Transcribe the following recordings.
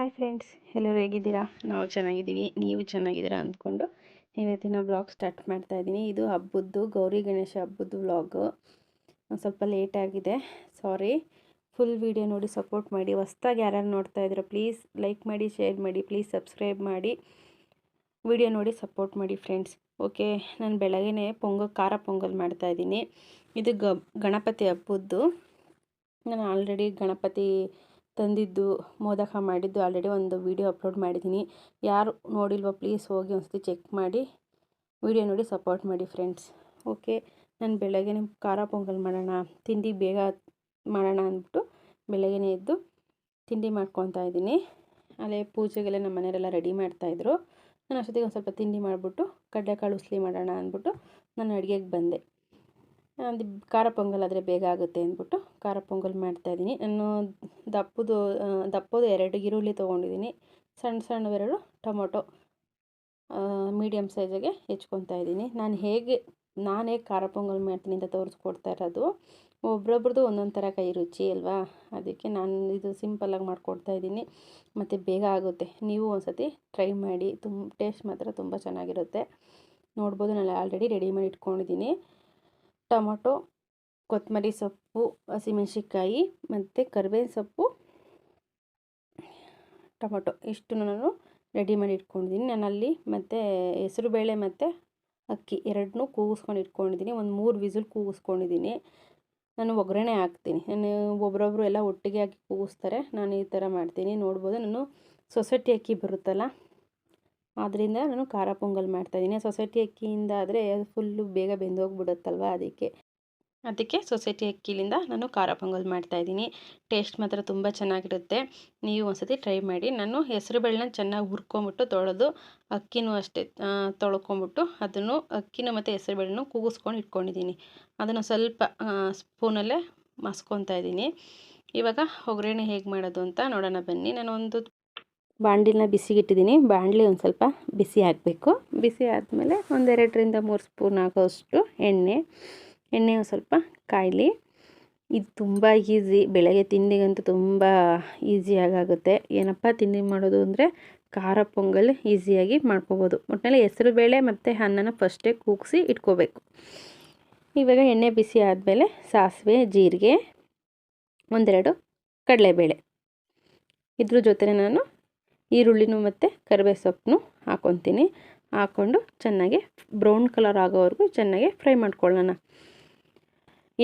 Hi friends ಎಲ್ಲರೂ ಹೇಗಿದ್ದೀರಾ? ನಾವು ಚೆನ್ನಾಗಿದ್ದೀವಿ, ನೀವು ಚೆನ್ನಾಗಿದ್ದೀರಾ ಅಂದ್ಕೊಂಡು ಇವತ್ತಿನ ಬ್ಲಾಗ್ ಸ್ಟಾರ್ಟ್ ಮಾಡ್ತಾ ಇದ್ದೀನಿ. ಇದು ಹಬ್ಬದ್ದು, ಗೌರಿ ಗಣೇಶ ಹಬ್ಬದ್ದು ವ್ಲಾಗು ಸ್ವಲ್ಪ ಲೇಟ್ ಆಗಿದೆ ಸಾರಿ ಫುಲ್ ವಿಡಿಯೋ ನೋಡಿ ಸಪೋರ್ಟ್ ಮಾಡಿ, ಹೊಸ್ದಾಗಿ ಯಾರ್ಯಾರು ನೋಡ್ತಾ ಇದ್ದೀರಾ ಪ್ಲೀಸ್ ಲೈಕ್ ಮಾಡಿ ಶೇರ್ ಮಾಡಿ ಪ್ಲೀಸ್ ಸಬ್ಸ್ಕ್ರೈಬ್ ಮಾಡಿ. ವಿಡಿಯೋ ನೋಡಿ ಸಪೋರ್ಟ್ ಮಾಡಿ ಫ್ರೆಂಡ್ಸ್ ಓಕೆ ನಾನು ಬೆಳಗ್ಗೆ ಪೊಂಗಲ್, ಖಾರ ಪೊಂಗಲ್ ಮಾಡ್ತಾಯಿದ್ದೀನಿ ಇದು ಗಣಪತಿ ಹಬ್ಬದ್ದು. ನಾನು ಆಲ್ರೆಡಿ ಗಣಪತಿ ತಂದಿದ್ದು, ಮೋದಕ ಮಾಡಿದ್ದು ಆಲ್ರೆಡಿ ಒಂದು ವಿಡಿಯೋ ಅಪ್ಲೋಡ್ ಮಾಡಿದ್ದೀನಿ. ಯಾರು ನೋಡಿಲ್ವೋ ಪ್ಲೀಸ್ ಹೋಗಿ ಒಂದ್ಸತಿ ಚೆಕ್ ಮಾಡಿ ವಿಡಿಯೋ ನೋಡಿ ಸಪೋರ್ಟ್ ಮಾಡಿ ಫ್ರೆಂಡ್ಸ್ ಓಕೆ ನಾನು ಬೆಳಗ್ಗೆ ಖಾರ ಪೊಂಗಲ್ ಮಾಡೋಣ, ತಿಂಡಿ ಬೇಗ ಮಾಡೋಣ ಅಂದ್ಬಿಟ್ಟು ಬೆಳಗ್ಗೆ ಎದ್ದು ತಿಂಡಿ ಮಾಡ್ಕೊತಾ ಇದ್ದೀನಿ. ಅಲ್ಲೇ ಪೂಜೆಗೆಲ್ಲ ನಮ್ಮ ಮನೆಯವರೆಲ್ಲ ರೆಡಿ ಮಾಡ್ತಾಯಿದ್ರು ನಾನು ಅಷ್ಟೊತ್ತಿಗೆ ಒಂದು ಸ್ವಲ್ಪ ತಿಂಡಿ ಮಾಡಿಬಿಟ್ಟು ಕಡಲೆಕಾಳು ಉಸ್ಲಿ ಮಾಡೋಣ ಅಂದ್ಬಿಟ್ಟು ನಾನು ಅಡುಗೆಗೆ ಬಂದೆ. ಖಾರ ಪೊಂಗಲ್ ಆದರೆ ಬೇಗ ಆಗುತ್ತೆ ಅಂದ್ಬಿಟ್ಟು ಖಾರ ಪೊಂಗಲ್ ಮಾಡ್ತಾಯಿದ್ದೀನಿ ನಾನು ದಪ್ಪದು ದಪ್ಪದು ಎರಡು ಈರುಳ್ಳಿ ತೊಗೊಂಡಿದ್ದೀನಿ. ಸಣ್ಣ ಸಣ್ಣವೆರಡು ಟೊಮೊಟೊ ಮೀಡಿಯಮ್ ಸೈಜಿಗೆ ಹೆಚ್ಕೊತಾ ಇದ್ದೀನಿ. ನಾನು ಹೇಗೆ ನಾನು ಹೇಗೆ ಖಾರ ಪೊಂಗಲ್ ಮಾಡ್ತೀನಿ ಅಂತ ತೋರಿಸ್ಕೊಡ್ತಾ ಇರೋದು. ಒಬ್ರೊಬ್ರದ್ದು ಒಂದೊಂದು ಥರ ಕೈ ರುಚಿ ಅಲ್ವಾ? ಅದಕ್ಕೆ ನಾನು ಇದು ಸಿಂಪಲ್ಲಾಗಿ ಮಾಡಿಕೊಡ್ತಾ ಇದ್ದೀನಿ. ಮತ್ತು ಬೇಗ ಆಗುತ್ತೆ. ನೀವು ಒಂದ್ಸತಿ ಟ್ರೈ ಮಾಡಿ ತುಂಬ ಟೇಸ್ಟ್ ಮಾತ್ರ ತುಂಬ ಚೆನ್ನಾಗಿರುತ್ತೆ. ನೋಡ್ಬೋದು, ನಾನು ಆಲ್ರೆಡಿ ರೆಡಿ ಮಾಡಿ ಇಟ್ಕೊಂಡಿದ್ದೀನಿ. ಟೊಮೊಟೊ ಕೊತ್ತಂಬರಿ ಸೊಪ್ಪು, ಹಸಿಮೆಣ್ಸಿನ್ಕಾಯಿ ಮತ್ತು ಕರಿಬೇವಿನ ಸೊಪ್ಪು, ಟೊಮೊಟೊ ಇಷ್ಟು ನಾನು ರೆಡಿ ಮಾಡಿ ಇಟ್ಕೊಂಡಿದ್ದೀನಿ. ನಾನಲ್ಲಿ ಮತ್ತು ಹೆಸರುಬೇಳೆ ಮತ್ತು ಅಕ್ಕಿ ಎರಡನ್ನೂ ಕೂಗಿಸ್ಕೊಂಡು ಇಟ್ಕೊಂಡಿದ್ದೀನಿ. ಒಂದು ಮೂರು ವಿಸಿಲ್ ಕೂಗಿಸ್ಕೊಂಡಿದ್ದೀನಿ. ನಾನು ಒಗ್ಗರಣೆ ಹಾಕ್ತೀನಿ. ನಾನು ಒಬ್ರೊಬ್ರು ಎಲ್ಲ ಒಟ್ಟಿಗೆ ಹಾಕಿ ಕೂಗಿಸ್ತಾರೆ. ನಾನು ಈ ಥರ ಮಾಡ್ತೀನಿ. ನೋಡ್ಬೋದು ನಾನು ಸೊಸೈಟಿ ಅಕ್ಕಿ ಬರುತ್ತಲ್ಲ ಆದ್ದರಿಂದ ನಾನು ಖಾರ ಪೊಂಗಲ್ ಮಾಡ್ತಾಯಿದ್ದೀನಿ ಸೊಸೈಟಿ ಅಕ್ಕಿಯಿಂದ ಆದರೆ ಫುಲ್ಲು ಬೇಗ ಬೆಂದೋಗ್ಬಿಡುತ್ತಲ್ವ ಅದಕ್ಕೆ. ಅದಕ್ಕೆ ಸೊಸೈಟಿ ಅಕ್ಕಿಲಿಂದ ನಾನು ಖಾರ ಪೊಂಗಲ್ ಮಾಡ್ತಾಯಿದ್ದೀನಿ ಟೇಸ್ಟ್ ಮಾತ್ರ ತುಂಬ ಚೆನ್ನಾಗಿರುತ್ತೆ. ನೀವು ಒಂದ್ಸತಿ ಟ್ರೈ ಮಾಡಿ. ನಾನು ಹೆಸರುಬೇಳೆನ ಚೆನ್ನಾಗಿ ಹುರ್ಕೊಂಬಿಟ್ಟು ತೊಳೆದು ಅಕ್ಕಿನೂ ಅಷ್ಟೇ ತೊಳ್ಕೊಂಬಿಟ್ಟು ಅದನ್ನು ಅಕ್ಕಿನೂ ಮತ್ತು ಹೆಸರುಬೇಳೆನೂ ಕೂಗಿಸ್ಕೊಂಡು ಇಟ್ಕೊಂಡಿದ್ದೀನಿ. ಅದನ್ನು ಸ್ವಲ್ಪ ಸ್ಪೂನಲ್ಲೇ ಮಸ್ಕೊತಾ ಇದ್ದೀನಿ. ಇವಾಗ ಒಗ್ಗರಣೆ ಹೇಗೆ ಮಾಡೋದು ಅಂತ ನೋಡೋಣ ಬನ್ನಿ. ನಾನು ಒಂದು ಬಾಣಲಿನ ಬಿಸಿಗಿಟ್ಟಿದ್ದೀನಿ. ಬಾಣಲಿ ಒಂದು ಸ್ವಲ್ಪ ಬಿಸಿ ಹಾಕಬೇಕು. ಬಿಸಿ ಆದಮೇಲೆ ಒಂದೆರಡರಿಂದ ಮೂರು ಸ್ಪೂನ್ ಆಗೋಷ್ಟು ಎಣ್ಣೆ. ಎಣ್ಣೆ ಸ್ವಲ್ಪ ಕಾಯಲಿ. ಇದು ತುಂಬ ಈಸಿ. ಬೆಳಗ್ಗೆ ತಿಂಡಿಗಂತೂ ತುಂಬ ಈಸಿಯಾಗುತ್ತೆ ಏನಪ್ಪ ತಿಂಡಿ ಮಾಡೋದು ಅಂದರೆ ಖಾರ ಪೊಂಗಲ್ ಈಸಿಯಾಗಿ ಮಾಡ್ಕೋಬೋದು. ಒಟ್ಟಿನಲ್ಲಿ ಹೆಸರು ಬೇಳೆ ಮತ್ತು ಅನ್ನನ ಫಸ್ಟೇ ಕೂಗಿಸಿ ಇಟ್ಕೋಬೇಕು. ಇವಾಗ ಎಣ್ಣೆ ಬಿಸಿ ಆದಮೇಲೆ ಸಾಸಿವೆ, ಜೀರಿಗೆ, ಒಂದೆರಡು ಕಡಲೆಬೇಳೆ. ಇದ್ರ ಜೊತೆ ನಾನು ಈರುಳ್ಳಿನೂ ಮತ್ತು ಕರಿಬೇ ಸೊಪ್ಪನ್ನು ಹಾಕ್ಕೊತೀನಿ ಹಾಕ್ಕೊಂಡು ಚೆನ್ನಾಗಿ ಬ್ರೌನ್ ಕಲರ್ ಆಗೋವರೆಗೂ ಚೆನ್ನಾಗಿ ಫ್ರೈ ಮಾಡ್ಕೊಳ್ಳೋಣ.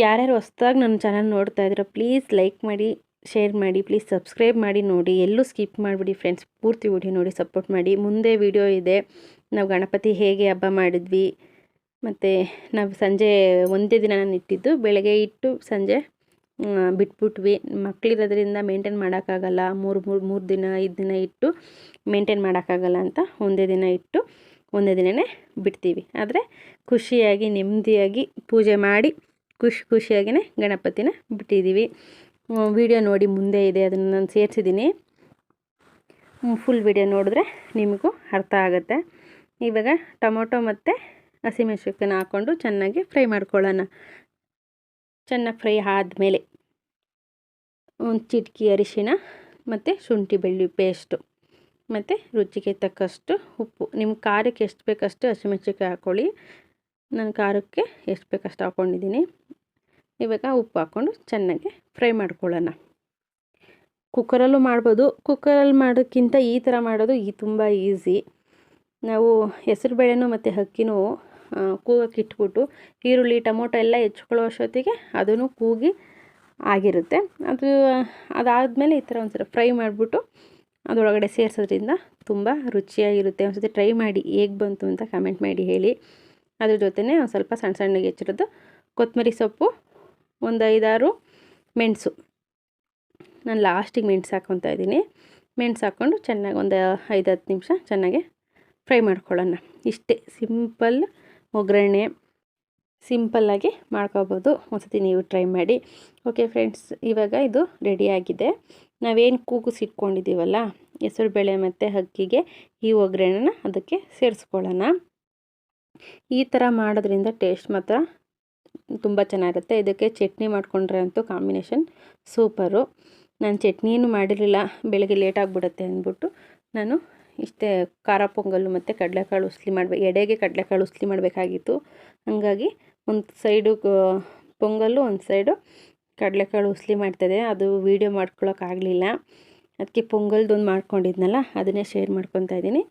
ಯಾರ್ಯಾರು ಹೊಸ್ದಾಗಿ ನನ್ನ ಚಾನಲ್ ನೋಡ್ತಾ ಇದ್ದೀರೋ ಪ್ಲೀಸ್ ಲೈಕ್ ಮಾಡಿ ಶೇರ್ ಮಾಡಿ ಪ್ಲೀಸ್ ಸಬ್ಸ್ಕ್ರೈಬ್ ಮಾಡಿ ನೋಡಿ. ಎಲ್ಲೂ ಸ್ಕಿಪ್ ಮಾಡಿಬಿಡಿ ಫ್ರೆಂಡ್ಸ್ ಪೂರ್ತಿ ವಿಡಿಯೋ ನೋಡಿ ಸಪೋರ್ಟ್ ಮಾಡಿ. ಮುಂದೆ ವಿಡಿಯೋ ಇದೆ. ನಾವು ಗಣಪತಿ ಹೇಗೆ ಹಬ್ಬ ಮಾಡಿದ್ವಿ, ಮತ್ತು ನಾವು ಸಂಜೆ ಒಂದೇ ದಿನ ನಾನು ಇಟ್ಟಿದ್ದು, ಬೆಳಗ್ಗೆ ಇಟ್ಟು ಸಂಜೆ ಬಿಟ್ಬಿಟ್ವಿ. ಮಕ್ಕಳಿರೋದ್ರಿಂದ ಮೇಂಟೈನ್ ಮಾಡೋಕ್ಕಾಗಲ್ಲ. ಮೂರು ಮೂರು ಮೂರು ದಿನ, ಐದು ದಿನ ಇಟ್ಟು ಮೇಂಟೈನ್ ಮಾಡೋಕ್ಕಾಗಲ್ಲ ಅಂತ ಒಂದೇ ದಿನ ಇಟ್ಟು ಒಂದೇ ದಿನವೇ ಬಿಡ್ತೀವಿ. ಆದರೆ ಖುಷಿಯಾಗಿ, ನೆಮ್ಮದಿಯಾಗಿ ಪೂಜೆ ಮಾಡಿ ಖುಷಿ ಖುಷಿಯಾಗಿಯೇ ಗಣಪತಿನ ಬಿಟ್ಟಿದ್ದೀವಿ. ವಿಡಿಯೋ ನೋಡಿ ಮುಂದೆ ಇದೆ, ಅದನ್ನು ನಾನು ಸೇರಿಸಿದ್ದೀನಿ. ಫುಲ್ ವಿಡಿಯೋ ನೋಡಿದ್ರೆ ನಿಮಗೂ ಅರ್ಥ ಆಗುತ್ತೆ. ಇವಾಗ ಟೊಮೊಟೊ ಮತ್ತು ಹಸಿಮೆಣಸಿನ ಹಾಕ್ಕೊಂಡು ಚೆನ್ನಾಗಿ ಫ್ರೈ ಮಾಡ್ಕೊಳ್ಳೋಣ. ಚೆನ್ನಾಗಿ ಫ್ರೈ ಆದಮೇಲೆ ಒಂದು ಚಿಟಕಿ ಅರಿಶಿಣ ಮತ್ತು ಶುಂಠಿ ಬೆಳ್ಳುಳ್ಳಿ ಪೇಸ್ಟು ಮತ್ತು ರುಚಿಗೆ ತಕ್ಕಷ್ಟು ಉಪ್ಪು. ನಿಮ್ಮ ಖಾರಕ್ಕೆ ಎಷ್ಟು ಬೇಕಷ್ಟು ಹಸಿಮೆಣ್ಸಿನ್ಕಾಯಿ ಹಾಕ್ಕೊಳ್ಳಿ ನಾನು ಖಾರಕ್ಕೆ ಎಷ್ಟು ಬೇಕಷ್ಟು ಹಾಕ್ಕೊಂಡಿದ್ದೀನಿ. ಇವಾಗ ಉಪ್ಪು ಹಾಕ್ಕೊಂಡು ಚೆನ್ನಾಗಿ ಫ್ರೈ ಮಾಡ್ಕೊಳ್ಳೋಣ. ಕುಕ್ಕರಲ್ಲೂ ಮಾಡ್ಬೋದು. ಕುಕ್ಕರಲ್ಲಿ ಮಾಡೋಕ್ಕಿಂತ ಈ ಥರ ಮಾಡೋದು ಈ ತುಂಬ ಈಸಿ. ನಾವು ಹೆಸರುಬೇಳೆನೂ ಮತ್ತು ಅಕ್ಕಿನೂ ಕೂಗಕ್ಕೆ ಇಟ್ಬಿಟ್ಟು ಈರುಳ್ಳಿ, ಟೊಮೊಟೊ ಎಲ್ಲ ಹೆಚ್ಕೊಳ್ಳೋ ಅಷ್ಟೊತ್ತಿಗೆ ಅದನ್ನು ಕೂಗಿ ಆಗಿರುತ್ತೆ. ಅದು, ಅದಾದಮೇಲೆ ಈ ಥರ ಒಂಥರ ಫ್ರೈ ಮಾಡಿಬಿಟ್ಟು ಅದರೊಳಗಡೆ ಸೇರಿಸೋದ್ರಿಂದ ತುಂಬ ರುಚಿಯಾಗಿರುತ್ತೆ. ಒಂದ್ಸತಿ ಟ್ರೈ ಮಾಡಿ ಹೇಗೆ ಬಂತು ಅಂತ ಕಮೆಂಟ್ ಮಾಡಿ ಹೇಳಿ. ಅದ್ರ ಜೊತೆನೇ ಸ್ವಲ್ಪ ಸಣ್ಣ ಸಣ್ಣಗೆ ಹೆಚ್ಚಿರೋದು ಕೊತ್ತಂಬರಿ ಸೊಪ್ಪು, ಒಂದು ಐದಾರು ಮೆಣಸು. ನಾನು ಲಾಸ್ಟಿಗೆ ಮೆಣಸು ಹಾಕ್ಕೊತಾ ಇದ್ದೀನಿ. ಮೆಣಸು ಹಾಕ್ಕೊಂಡು ಚೆನ್ನಾಗಿ ಒಂದು ಐದು ಹತ್ತು ನಿಮಿಷ ಚೆನ್ನಾಗಿ ಫ್ರೈ ಮಾಡ್ಕೊಳ್ಳೋಣ. ಇಷ್ಟೇ ಸಿಂಪಲ್ ಒಗ್ಗರಣೆ ಸಿಂಪಲ್ಲಾಗಿ ಮಾಡ್ಕೋಬೋದು. ಒಂದ್ಸತಿ ನೀವು ಟ್ರೈ ಮಾಡಿ. ಓಕೆ ಫ್ರೆಂಡ್ಸ್, ಇವಾಗ ಇದು ರೆಡಿಯಾಗಿದೆ ನಾವೇನು ಕೂಗಿಸಿಟ್ಕೊಂಡಿದ್ದೀವಲ್ಲ ಹೆಸರುಬೇಳೆ ಮತ್ತು ಅಕ್ಕಿಗೆ ಈ ಒಗ್ಗರಣೆನ ಅದಕ್ಕೆ ಸೇರಿಸ್ಕೊಳ್ಳೋಣ. ಈ ಥರ ಮಾಡೋದ್ರಿಂದ ಟೇಸ್ಟ್ ಮಾತ್ರ ತುಂಬ ಚೆನ್ನಾಗಿರುತ್ತೆ. ಇದಕ್ಕೆ ಚಟ್ನಿ ಮಾಡಿಕೊಂಡ್ರೆ ಅಂತೂ ಕಾಂಬಿನೇಷನ್ ಸೂಪರು ನಾನು ಚಟ್ನಿಯೂ ಮಾಡಿರಲಿಲ್ಲ, ಬೆಳಗ್ಗೆ ಲೇಟ್ ಆಗಿಬಿಡುತ್ತೆ ಅಂದ್ಬಿಟ್ಟು ನಾನು ಇಷ್ಟೇ ಖಾರ ಪೊಂಗಲ್ಲು ಮತ್ತು ಕಡಲೆಕಾಳು ಉಸ್ಲಿ ಮಾಡಬೇಕು ಎಡೆಗೆ ಕಡಲೆಕಾಳು ಉಸ್ಲಿ ಮಾಡಬೇಕಾಗಿತ್ತು. ಹಾಗಾಗಿ ಒಂದು ಸೈಡು ಪೊಂಗಲ್ಲು, ಒಂದು ಸೈಡು ಕಡಲೆಕಾಳು ಉಸ್ಲಿ ಮಾಡ್ತಾಯಿದ್ದೆ ಅದು ವೀಡಿಯೋ ಮಾಡ್ಕೊಳ್ಳೋಕ್ಕಾಗಲಿಲ್ಲ ಅದಕ್ಕೆ ಪೊಂಗಲ್ದೊಂದು ಮಾಡ್ಕೊಂಡಿದ್ನಲ್ಲ, ಅದನ್ನೇ ಶೇರ್ ಮಾಡ್ಕೊತಾ ಇದ್ದೀನಿ.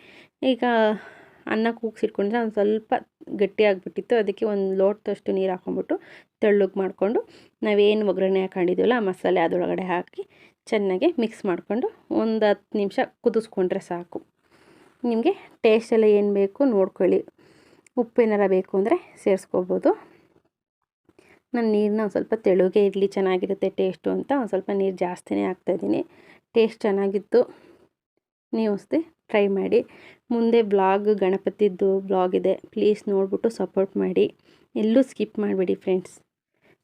ಈಗ ಅನ್ನ ಕೂಗಿಸಿಟ್ಕೊಂಡ್ರೆ ಒಂದು ಸ್ವಲ್ಪ ಗಟ್ಟಿಯಾಗಿಬಿಟ್ಟಿತ್ತು ಅದಕ್ಕೆ ಒಂದು ಲೋಟದಷ್ಟು ನೀರು ಹಾಕ್ಕೊಂಬಿಟ್ಟು ತೆಳ್ಳಗೆ ಮಾಡಿಕೊಂಡು ನಾವೇನು ಒಗ್ಗರಣೆ ಹಾಕೊಂಡಿದ್ದೀವಲ್ಲ ಆ ಮಸಾಲೆ ಅದರೊಳಗಡೆ ಹಾಕಿ ಚೆನ್ನಾಗಿ ಮಿಕ್ಸ್ ಮಾಡಿಕೊಂಡು ಒಂದು ಹತ್ತು ನಿಮಿಷ ಕುದಿಸ್ಕೊಂಡ್ರೆ ಸಾಕು. ನಿಮಗೆ ಟೇಸ್ಟೆಲ್ಲ ಏನು ಬೇಕು ನೋಡ್ಕೊಳ್ಳಿ. ಉಪ್ಪು ಏನಾರ ಬೇಕು ಅಂದರೆ ಸೇರಿಸ್ಕೋಬೋದು. ನಾನು ನೀರನ್ನ ಒಂದು ಸ್ವಲ್ಪ ತೆಳುಗೆ ಇರಲಿ, ಚೆನ್ನಾಗಿರುತ್ತೆ ಟೇಸ್ಟು ಅಂತ. ಒಂದು ಸ್ವಲ್ಪ ನೀರು ಜಾಸ್ತಿನೇ ಹಾಕ್ತಾಯಿದ್ದೀನಿ ಟೇಸ್ಟ್ ಚೆನ್ನಾಗಿತ್ತು. ನೀವು ಅಷ್ಟೇ. ಟ್ರೈ ಮಾಡಿ. ಮುಂದೆ ಬ್ಲಾಗ್ ಗಣಪತಿದ್ದು ಬ್ಲಾಗ್ ಇದೆ. ಪ್ಲೀಸ್ ನೋಡಿಬಿಟ್ಟು ಸಪೋರ್ಟ್ ಮಾಡಿ. ಎಲ್ಲೂ ಸ್ಕಿಪ್ ಮಾಡಿಬಿಡಿ ಫ್ರೆಂಡ್ಸ್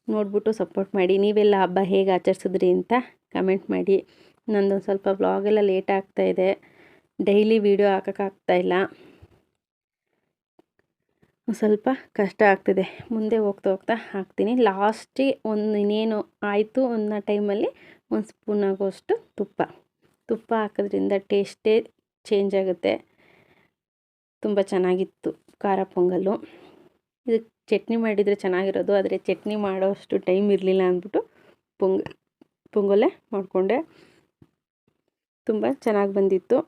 ನೋಡಿಬಿಟ್ಟು ಸಪೋರ್ಟ್ ಮಾಡಿ. ನೀವೆಲ್ಲ ಹಬ್ಬ ಹೇಗೆ ಆಚರಿಸಿದ್ರಿ ಅಂತ ಕಮೆಂಟ್ ಮಾಡಿ. ನಂದೊಂದು ಸ್ವಲ್ಪ ಬ್ಲಾಗೆಲ್ಲ ಲೇಟ್ ಆಗ್ತಾಯಿದೆ ಡೈಲಿ ವೀಡಿಯೋ ಹಾಕೋಕ್ಕಾಗ್ತಾಯಿಲ್ಲ ಸ್ವಲ್ಪ ಕಷ್ಟ ಆಗ್ತಿದೆ. ಮುಂದೆ ಹೋಗ್ತಾ ಹೋಗ್ತಾ ಹಾಕ್ತೀನಿ. ಲಾಸ್ಟಿಗೆ ಒಂದು ಇನ್ನೇನು ಆಯಿತು ಅನ್ನೋ ಟೈಮಲ್ಲಿ ಒಂದು ಸ್ಪೂನ್ ಆಗೋಷ್ಟು ತುಪ್ಪ. ತುಪ್ಪ ಹಾಕೋದ್ರಿಂದ ಟೇಸ್ಟೇ ಚೇಂಜ್ ಆಗುತ್ತೆ. ತುಂಬ ಚೆನ್ನಾಗಿತ್ತು ಖಾರ ಪೊಂಗಲ್ಲು. ಇದು ಚಟ್ನಿ ಮಾಡಿದರೆ ಚೆನ್ನಾಗಿರೋದು, ಆದರೆ ಚಟ್ನಿ ಮಾಡೋಷ್ಟು ಟೈಮ್ ಇರಲಿಲ್ಲ ಅಂದ್ಬಿಟ್ಟು ಪೊಂಗ, ಪೊಂಗಲ್ಲೇ ಮಾಡಿಕೊಂಡೆ. ತುಂಬ ಚೆನ್ನಾಗಿ ಬಂದಿತ್ತು.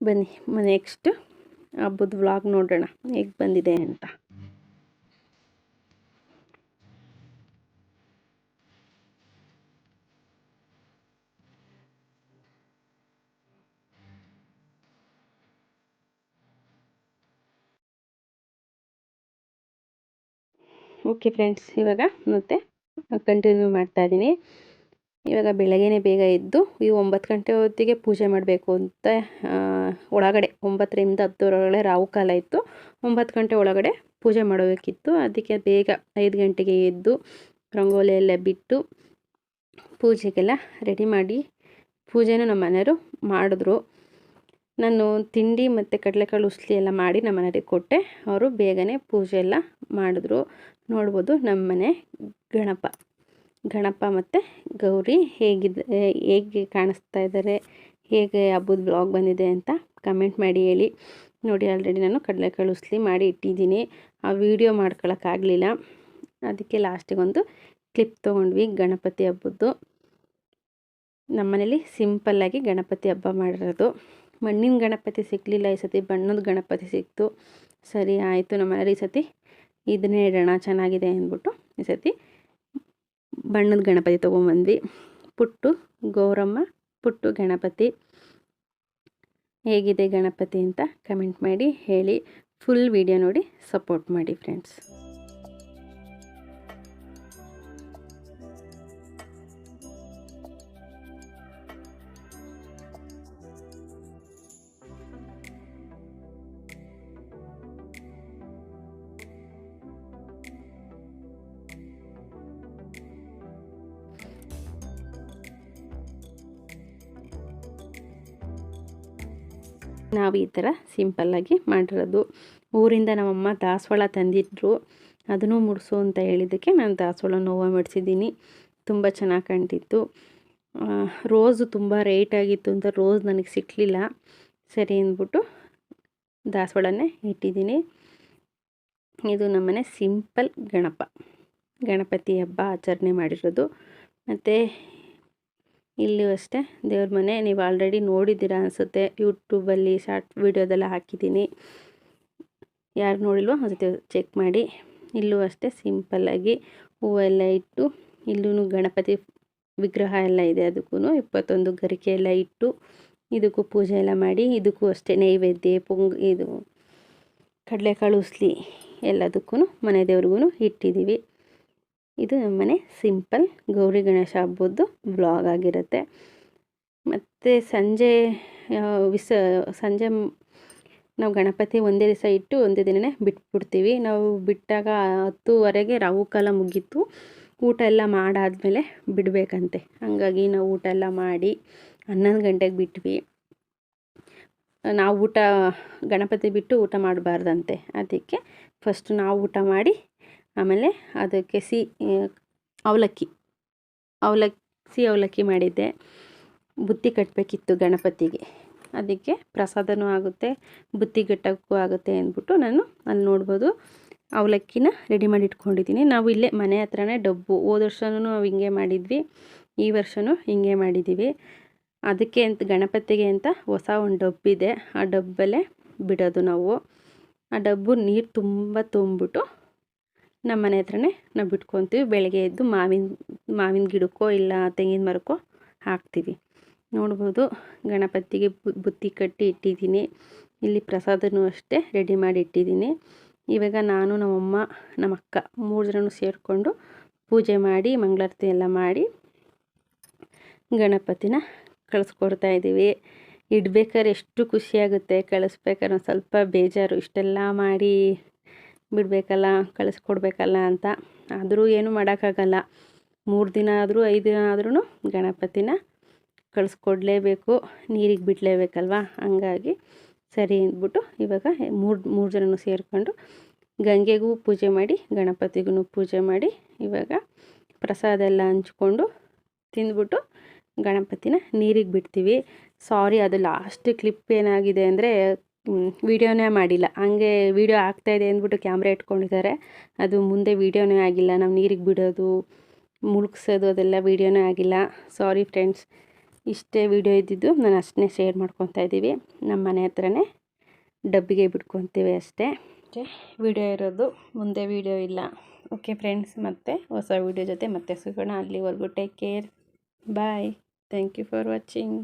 ಬನ್ನಿ ನೆಕ್ಸ್ಟ್ ಹಬ್ಬದ ವ್ಲಾಗ್ ನೋಡೋಣ, ಹೇಗೆ ಬಂದಿದೆ ಅಂತ. ಓಕೆ ಫ್ರೆಂಡ್ಸ್ ಇವಾಗ ಮತ್ತೆ ಕಂಟಿನ್ಯೂ ಮಾಡ್ತಾ ಇದ್ದೀನಿ ಇವಾಗ ಬೆಳಗ್ಗೆನೇ ಬೇಗ ಎದ್ದು ಈ ಒಂಬತ್ತು ಗಂಟೆ ಹೊತ್ತಿಗೆ ಪೂಜೆ ಮಾಡಬೇಕು ಅಂತ ಒಳಗಡೆ ಒಂಬತ್ತರಿಂದ ಹತ್ತರೊಳಗಡೆ ರಾವು ಕಾಲ ಇತ್ತು. ಒಂಬತ್ತು ಗಂಟೆ ಒಳಗಡೆ ಪೂಜೆ ಮಾಡಬೇಕಿತ್ತು ಅದಕ್ಕೆ ಬೇಗ ಐದು ಗಂಟೆಗೆ ಎದ್ದು ರಂಗೋಲಿ ಎಲ್ಲ ಬಿಟ್ಟು ಪೂಜೆಗೆಲ್ಲ ರೆಡಿ ಮಾಡಿ ಪೂಜೆನೂ ನಮ್ಮ ಮನೆಯವರು ಮಾಡಿದ್ರು. ನಾನು ತಿಂಡಿ ಮತ್ತು ಕಡಲೆಕಾಳು ಉಸ್ಲಿ ಎಲ್ಲ ಮಾಡಿ ನಮ್ಮ ಮನೆಯವ್ರಿಗೆ ಕೊಟ್ಟೆ. ಅವರು ಬೇಗನೆ ಪೂಜೆ ಎಲ್ಲ ಮಾಡಿದ್ರು. ನೋಡ್ಬೋದು ನಮ್ಮ ಮನೆ ಗಣಪ. ಗಣಪ ಮತ್ತು ಗೌರಿ ಹೇಗಿದೆ, ಹೇಗೆ ಕಾಣಿಸ್ತಾ ಇದ್ದಾರೆ, ಹೇಗೆ ಹಬ್ಬದ ಬ್ಲಾಗ್ ಬಂದಿದೆ ಅಂತ ಕಮೆಂಟ್ ಮಾಡಿ ಹೇಳಿ. ನೋಡಿ ಆಲ್ರೆಡಿ ನಾನು ಕಡಲೆಕಾಳು ಉಸ್ಲಿ ಮಾಡಿ ಇಟ್ಟಿದ್ದೀನಿ. ಆ ವಿಡಿಯೋ ಮಾಡ್ಕೊಳಕ್ಕಾಗಲಿಲ್ಲ ಅದಕ್ಕೆ ಲಾಸ್ಟಿಗೊಂದು ಕ್ಲಿಪ್ ತೊಗೊಂಡ್ವಿ ಗಣಪತಿ ಹಬ್ಬದ್ದು. ನಮ್ಮನೇಲಿ ಸಿಂಪಲ್ಲಾಗಿ ಗಣಪತಿ ಹಬ್ಬ ಮಾಡಿರೋದು. ಮಣ್ಣಿನ ಗಣಪತಿ ಸಿಕ್ಕಲಿಲ್ಲ ಈ ಸತಿ, ಬಣ್ಣದ ಗಣಪತಿ ಸಿಕ್ತು. ಸರಿ, ಆಯಿತು ನಮ್ಮನೇಲಿ ಈ ಸತಿ ಇದನ್ನೇ ಇಡೋಣ, ಚೆನ್ನಾಗಿದೆ ಅಂದ್ಬಿಟ್ಟು ಈ ಸರ್ತಿ ಬಣ್ಣದ ಗಣಪತಿ ತೊಗೊಂಬಂದ್ವಿ. ಪುಟ್ಟು, ಗೌರಮ್ಮ, ಪುಟ್ಟು ಗಣಪತಿ. ಹೇಗಿದೆ ಗಣಪತಿ ಅಂತ ಕಮೆಂಟ್ ಮಾಡಿ, ಹೇಳಿ. ಫುಲ್ ವಿಡಿಯೋ ನೋಡಿ ಸಪೋರ್ಟ್ ಮಾಡಿ ಫ್ರೆಂಡ್ಸ್ ನಾವು ಈ ಥರ ಸಿಂಪಲ್ಲಾಗಿ ಮಾಡಿರೋದು. ಊರಿಂದ ನಮ್ಮಮ್ಮ ದಾಸವಾಳ ತಂದಿದ್ರು. ಅದನ್ನು ಮುಡಿಸು ಅಂತ ಹೇಳಿದ್ದಕ್ಕೆ ನಾನು ದಾಸವಾಳ ನೋವು ಮಾಡಿಸಿದ್ದೀನಿ. ತುಂಬ ಚೆನ್ನಾಗಿ ಕಂಡಿತ್ತು. ರೋಸು ತುಂಬ ರೇಟ್ ಆಗಿತ್ತು ಅಂತ ರೋಸ್ ನನಗೆ ಸಿಕ್ಕಲಿಲ್ಲ ಸರಿ ಅಂದ್ಬಿಟ್ಟು ದಾಸವಾಳನೇ ಇಟ್ಟಿದ್ದೀನಿ. ಇದು ನಮ್ಮನೆ ಸಿಂಪಲ್ ಗಣಪ. ಗಣಪತಿ ಹಬ್ಬ ಆಚರಣೆ ಮಾಡಿರೋದು. ಮತ್ತು ಇಲ್ಲೂ ಅಷ್ಟೇ. ದೇವ್ರ ಮನೆ, ನೀವು ಆಲ್ರೆಡಿ ನೋಡಿದ್ದೀರ ಅನಿಸುತ್ತೆ. ಯೂಟ್ಯೂಬಲ್ಲಿ ಶಾರ್ಟ್ ವೀಡಿಯೋದೆಲ್ಲ ಹಾಕಿದ್ದೀನಿ. ಯಾರು ನೋಡಿಲ್ವೋ ಒಂದು ಚೆಕ್ ಮಾಡಿ. ಇಲ್ಲೂ ಅಷ್ಟೇ ಸಿಂಪಲ್ಲಾಗಿ ಹೂವೆಲ್ಲ ಇಟ್ಟು ಇಲ್ಲೂ ಗಣಪತಿ ವಿಗ್ರಹ ಎಲ್ಲ ಇದೆ ಅದಕ್ಕೂ ಇಪ್ಪತ್ತೊಂದು ಗರಿಕೆ ಎಲ್ಲ ಇಟ್ಟು, ಇದಕ್ಕೂ ಪೂಜೆ ಎಲ್ಲ ಮಾಡಿ, ಇದಕ್ಕೂ ಅಷ್ಟೇ ನೈವೇದ್ಯ, ಪೊಂಗ್, ಇದು ಕಡಲೆಕಾಳು, ಉಸ್ಲಿ ಎಲ್ಲದಕ್ಕೂ ಮನೆ ದೇವ್ರಿಗೂ ಇಟ್ಟಿದ್ದೀವಿ. ಇದು ನಮ್ಮನೆ ಸಿಂಪಲ್ ಗೌರಿ ಗಣೇಶ ಹಬ್ಬದ್ದು ಬ್ಲಾಗ್ ಆಗಿರುತ್ತೆ. ಮತ್ತು ಸಂಜೆ ವಿಸ, ಸಂಜೆ ನಾವು ಗಣಪತಿ ಒಂದೇ ದಿವಸ ಇಟ್ಟು ಒಂದೇ ದಿನವೇ ಬಿಟ್ಬಿಡ್ತೀವಿ. ನಾವು ಬಿಟ್ಟಾಗ ಹತ್ತುವರೆಗೆ ರಾಹು ಕಾಲ ಮುಗೀತು. ಊಟ ಎಲ್ಲ ಮಾಡಾದಮೇಲೆ ಬಿಡಬೇಕಂತೆ. ಹಾಗಾಗಿ ನಾವು ಊಟ ಎಲ್ಲ ಮಾಡಿ ಹನ್ನೊಂದು ಗಂಟೆಗೆ ಬಿಟ್ವಿ. ನಾವು ಊಟ, ಗಣಪತಿ ಬಿಟ್ಟು ಊಟ ಮಾಡಬಾರ್ದಂತೆ. ಅದಕ್ಕೆ ಫಸ್ಟ್ ನಾವು ಊಟ ಮಾಡಿ ಆಮೇಲೆ ಅದಕ್ಕೆ ಸಿ ಅವಲಕ್ಕಿ. ಅವಲಕ್ಕಿ ಅವಲಕ್ಕಿ ಮಾಡಿದ್ದೆ. ಬುತ್ತಿ ಕಟ್ಟಬೇಕಿತ್ತು ಗಣಪತಿಗೆ. ಅದಕ್ಕೆ ಪ್ರಸಾದನೂ ಆಗುತ್ತೆ, ಬುತ್ತಿ ಕಟ್ಟೋಕ್ಕೂ ಆಗುತ್ತೆ ಅಂದ್ಬಿಟ್ಟು ನಾನು ಅಲ್ಲಿ ನೋಡ್ಬೋದು. ಅವಲಕ್ಕಿನ ರೆಡಿ ಮಾಡಿ ಇಟ್ಕೊಂಡಿದ್ದೀನಿ ನಾವು ಇಲ್ಲೇ ಮನೆ ಹತ್ರನೇ ಡಬ್ಬು. ಹೋದ ವರ್ಷವೂ ನಾವು ಹಿಂಗೆ ಮಾಡಿದ್ವಿ, ಈ ವರ್ಷವೂ ಹಿಂಗೆ ಮಾಡಿದ್ದೀವಿ. ಅದಕ್ಕೆ ಅಂತ, ಗಣಪತಿಗೆ ಅಂತ ಹೊಸ ಒಂದು ಡಬ್ಬಿದೆ. ಆ ಡಬ್ಬಲ್ಲೇ ಬಿಡೋದು ನಾವು. ಆ ಡಬ್ಬು ನೀರು ತುಂಬ ತುಂಬಿಬಿಟ್ಟು ನಮ್ಮ ಮನೆ ಹತ್ರನೇ ನಾವು ಬಿಟ್ಕೊತೀವಿ. ಬೆಳಗ್ಗೆ ಎದ್ದು ಮಾವಿನ ಮಾವಿನ ಗಿಡಕ್ಕೋ ಇಲ್ಲ ತೆಂಗಿನ ಮರಕ್ಕೋ ಹಾಕ್ತೀವಿ. ನೋಡ್ಬೋದು ಗಣಪತಿಗೆ ಬುತ್ತಿ ಕಟ್ಟಿ ಇಟ್ಟಿದ್ದೀನಿ. ಇಲ್ಲಿ ಪ್ರಸಾದನೂ ಅಷ್ಟೇ ರೆಡಿ ಮಾಡಿ ಇಟ್ಟಿದ್ದೀನಿ. ಇವಾಗ ನಾನು, ನಮ್ಮಮ್ಮ ನಮ್ಮ ಅಕ್ಕ ಮೂರು ಜನನೂ ಸೇರಿಕೊಂಡು ಪೂಜೆ ಮಾಡಿ, ಮಂಗಳಾರತಿ ಎಲ್ಲ ಮಾಡಿ ಗಣಪತಿನ ಕಳಿಸ್ಕೊಡ್ತಾ ಇದ್ದೀವಿ. ಇಡ್ಬೇಕಾದ್ರೆ ಎಷ್ಟು ಖುಷಿಯಾಗುತ್ತೆ. ಕಳಿಸ್ಬೇಕಾದ್ರೆ ಸ್ವಲ್ಪ ಬೇಜಾರು. ಇಷ್ಟೆಲ್ಲ ಮಾಡಿ ಬಿಡಬೇಕಲ್ಲ, ಕಳಿಸ್ಕೊಡ್ಬೇಕಲ್ಲ ಅಂತ. ಆದರೂ ಏನು ಮಾಡೋಕ್ಕಾಗಲ್ಲ. ಮೂರು ದಿನ ಆದರೂ, ಐದು ದಿನ ಆದ್ರೂ ಗಣಪತಿನ ಕಳಿಸ್ಕೊಡ್ಲೇಬೇಕು. ನೀರಿಗೆ ಬಿಡಲೇಬೇಕಲ್ವಾ? ಹಂಗಾಗಿ ಸರಿ ಅಂದ್ಬಿಟ್ಟು ಇವಾಗ ಮೂರು ಮೂರು ಜನನೂ ಸೇರಿಕೊಂಡು ಗಂಗೆಗೂ ಪೂಜೆ ಮಾಡಿ, ಗಣಪತಿಗೂ ಪೂಜೆ ಮಾಡಿ ಇವಾಗ ಪ್ರಸಾದ ಎಲ್ಲ ಹಂಚ್ಕೊಂಡು ತಿಂದ್ಬಿಟ್ಟು ಗಣಪತಿನ ನೀರಿಗೆ ಬಿಡ್ತೀವಿ. ಸಾರಿ ಅದು ಲಾಸ್ಟ್ ಕ್ಲಿಪ್ ಏನಾಗಿದೆ ಅಂದರೆ ವೀಡಿಯೋನೇ ಮಾಡಿಲ್ಲ. ಹಂಗೆ ವೀಡಿಯೋ ಆಗ್ತಾಯಿದೆ ಅಂದ್ಬಿಟ್ಟು ಕ್ಯಾಮ್ರಾ ಇಟ್ಕೊಂಡಿದ್ದಾರೆ. ಅದು ಮುಂದೆ ವೀಡಿಯೋನೇ ಆಗಿಲ್ಲ. ನಾವು ನೀರಿಗೆ ಬಿಡೋದು, ಮುಳುಗ್ಸೋದು ಅದೆಲ್ಲ ವೀಡಿಯೋನೇ ಆಗಿಲ್ಲ. ಸಾರಿ ಫ್ರೆಂಡ್ಸ್ ಇಷ್ಟೇ ವೀಡಿಯೋ ಇದ್ದಿದ್ದು ನಾನು ಅಷ್ಟನ್ನೇ ಶೇರ್ ಮಾಡ್ಕೊತಾ ಇದ್ದೀವಿ. ನಮ್ಮ ಮನೆ ಹತ್ರನೇ ಡಬ್ಬಿಗೆ ಬಿಟ್ಕೊತೀವಿ ಅಷ್ಟೇ. ವೀಡಿಯೋ ಇರೋದು ಮುಂದೆ ವೀಡಿಯೋ ಇಲ್ಲ. ಓಕೆ ಫ್ರೆಂಡ್ಸ್ ಮತ್ತೆ ಹೊಸ ವೀಡಿಯೋ ಜೊತೆ ಮತ್ತೆ ಸಿಗೋಣ. ಅಲ್ಲಿವರೆಗೂ take care bye thank you for watching